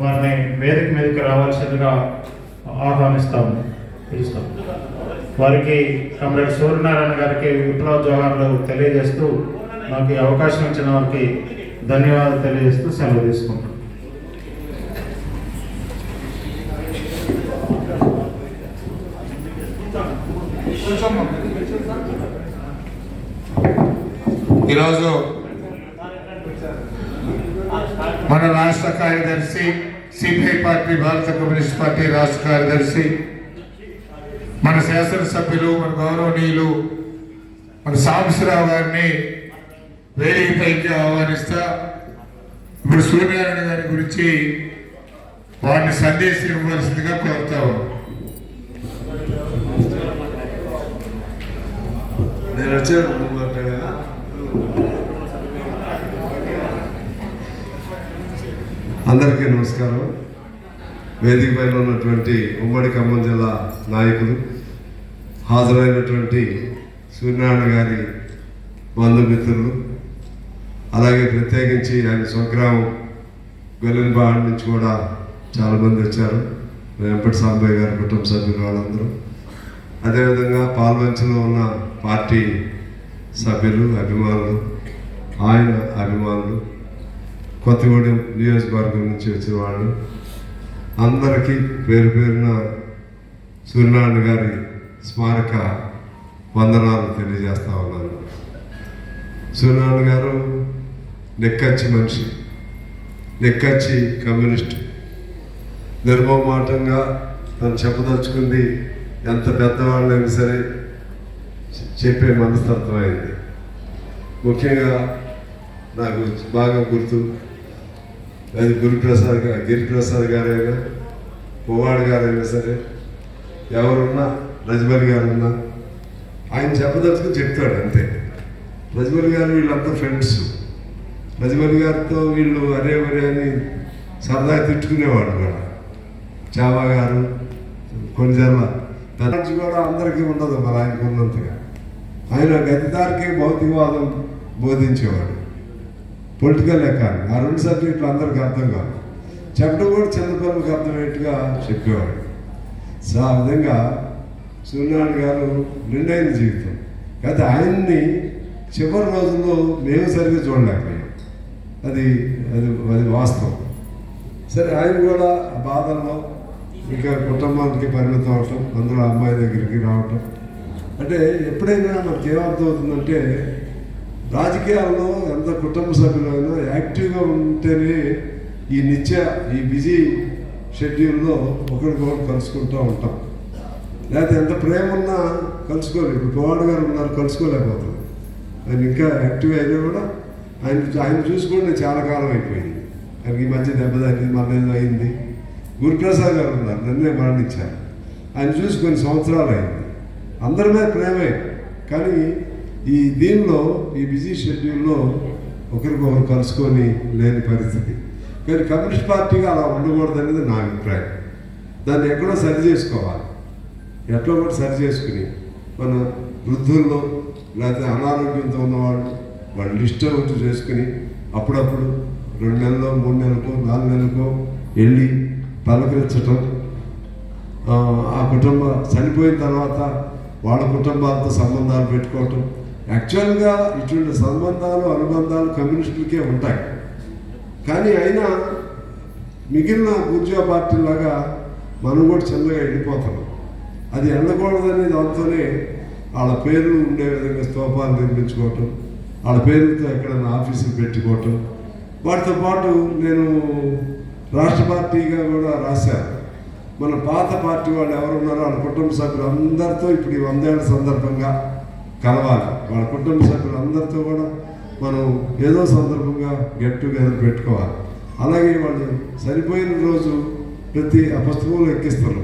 వారిని వేదిక మీదకి రావాల్సిందిగా ఆహ్వానిస్తాము. పిలుస్తాం. వారికి కమ్రేడ్ సూర్యనారాయణ గారికి విప్లవ జోహార్లు తెలియజేస్తూ నాకు అవకాశం ఇచ్చిన వారికి ధన్యవాదాలు తెలియజేస్తూ సెలవు తీసుకుంటాం ఈరోజు మన రాష్ట్ర కార్యదర్శి సిపిఐ పార్టీ భారత కమ్యూనిస్ట్ పార్టీ రాష్ట్ర కార్యదర్శి మన శాసనసభ్యులు మన గౌరవనీయులు మన సాంబశివరావు గారిని వేదికపైకి ఆహ్వానిస్తా ఇప్పుడు సూర్యనారాయణ గారి గురించి వారిని సందేశం ఇవ్వవలసిందిగా కోరుతాము నేను వచ్చాను అందరికీ నమస్కారం. వేదిక పైన ఉన్నటువంటి ఉమ్మడి ఖమ్మం జిల్లా నాయకులు హాజరైనటువంటి సూర్యనారాయణ గారి బంధుమిత్రులు అలాగే ప్రత్యేకించి ఆయన స్వగ్రామం గొల్లెనబాడ్ నుంచి కూడా చాలామంది వచ్చారు. వెంపటి సాంబయ్య గారి కుటుంబ సభ్యులు వాళ్ళందరూ. అదేవిధంగా పాల్వంచలో ఉన్న పార్టీ సభ్యులు అభిమానులు ఆయన అభిమానులు కొత్తగూడెం నియోజకవర్గం నుంచి వచ్చిన వాళ్ళు అందరికీ పేరు పేరున సూర్యనారాయణ గారి స్మారక వందనాలు తెలియజేస్తా ఉన్నాను. సూర్యనారాయణ గారు నెక్కచ్చి మనిషి నెక్కచ్చి కమ్యూనిస్ట్. నిర్మమాటంగా తను చెప్పదలుచుకుంది ఎంత పెద్దవాళ్ళైనా సరే చెప్పే మనస్తత్వం అయింది. ముఖ్యంగా నాకు బాగా గుర్తు అది గురుప్రసాద్ గారు గిరిప్రసాద్ గారైనా పువ్వాడు గారైనా సరే ఎవరున్నా రజబలి గారు ఉన్నా ఆయన చెప్పదలుచుకుని చెప్తాడు అంతే. రజబలి గారు వీళ్ళంతా ఫ్రెండ్స్ రజబలి గారితో వీళ్ళు అరే వరే అని సరదాగా తిట్టుకునేవాడు కూడా. చావా గారు కొంచెం తనచి కూడా అందరికీ ఉండదు మరి ఆయనకు ఉన్నంతగా. ఆయన గతిదారికి భౌతికవాదం బోధించేవాడు. పొలిటికల్ ఎకానమీ ఆ రెండు సబ్జెక్టులు అందరికీ అర్థం కాదు. చెప్పడం కూడా చిన్నపిల్లలకు అర్థమయ్యేట్టుగా చెప్పేవాడు. సో ఆ విధంగా సూర్యనారాయణ గారు నిండైన జీవితం. అయితే ఆయన్ని చివరి రోజుల్లో మేము సరిగ్గా చూడలేకపోయాం. అది అది అది వాస్తవం. సరే ఆయన కూడా ఆ బాధల్లో ఇంకా కుటుంబానికి పరిమితం అవటం అందులో అమ్మాయి దగ్గరికి రావటం. అంటే ఎప్పుడైనా మనకి ఏమర్థమవుతుందంటే రాజకీయాల్లో ఎంత కుటుంబ సభ్యులైనా యాక్టివ్గా ఉంటేనే ఈ నిత్య ఈ బిజీ షెడ్యూల్లో ఒకరికొకరు కలుసుకుంటూ ఉంటాం. లేకపోతే ఎంత ప్రేమ ఉన్నా కలుసుకోలేదు ఇప్పుడు పవాడ్ గారు ఉన్నారు కలుసుకోలేకపోతాం. ఆయన ఇంకా యాక్టివ్ అయినా కూడా ఆయన ఆయన చూసుకుంటే నేను చాలా కాలం అయిపోయింది. ఆయనకి ఈ మధ్య దెబ్బ తగ్గింది మన అయింది. గురుప్రసాద్ గారు ఉన్నారు నన్నే మరణించారు. ఆయన చూసి కొన్ని సంవత్సరాలు అయింది. అందరి మీద ప్రేమే కానీ ఈ దీనిలో ఈ బిజీ షెడ్యూల్లో ఒకరికొకరు కలుసుకొని లేని పరిస్థితి. కానీ కమ్యూనిస్ట్ పార్టీగా అలా ఉండకూడదు అనేది నా అభిప్రాయం. దాన్ని ఎక్కడో సరి చేసుకోవాలి. ఎట్లా కూడా సరి చేసుకుని మన వృద్ధుల్లో లేకపోతే అనారోగ్యంతో ఉన్నవాళ్ళు వాళ్ళు లిస్ట్ వచ్చి చేసుకుని అప్పుడప్పుడు రెండు నెలలో మూడు నెలలకో నాలుగు నెలలకో వెళ్ళి పలకరించటం ఆ కుటుంబ చనిపోయిన తర్వాత వాళ్ళ కుటుంబాలతో సంబంధాలు పెట్టుకోవటం యాక్చువల్గా ఇటువంటి సంబంధాలు అనుబంధాలు కమ్యూనిస్టులకే ఉంటాయి. కానీ అయినా మిగిలిన బూర్జా పార్టీలాగా మనం కూడా చిన్నగా వెళ్ళిపోతున్నాం అది వెళ్ళకూడదని దాంతోనే వాళ్ళ పేర్లు ఉండే విధంగా స్తోపాలు నిర్మించుకోవటం వాళ్ళ పేర్లతో ఎక్కడైనా ఆఫీసులు పెట్టుకోవటం. వాటితో పాటు నేను రాష్ట్ర పార్టీగా కూడా రాశాను మన పాత పార్టీ వాళ్ళు ఎవరున్నారో వాళ్ళ కుటుంబ సభ్యులు అందరితో ఇప్పుడు ఈ వందేళ్ళ సందర్భంగా కలవాలి. వాళ్ళ కుటుంబ సభ్యులు అందరితో కూడా మనం ఏదో సందర్భంగా గెట్ టుగెదర్ పెట్టుకోవాలి. అలాగే వాళ్ళు సరిపోయిన రోజు ప్రతి ఆ పుస్తకంలో ఎక్కిస్తారు.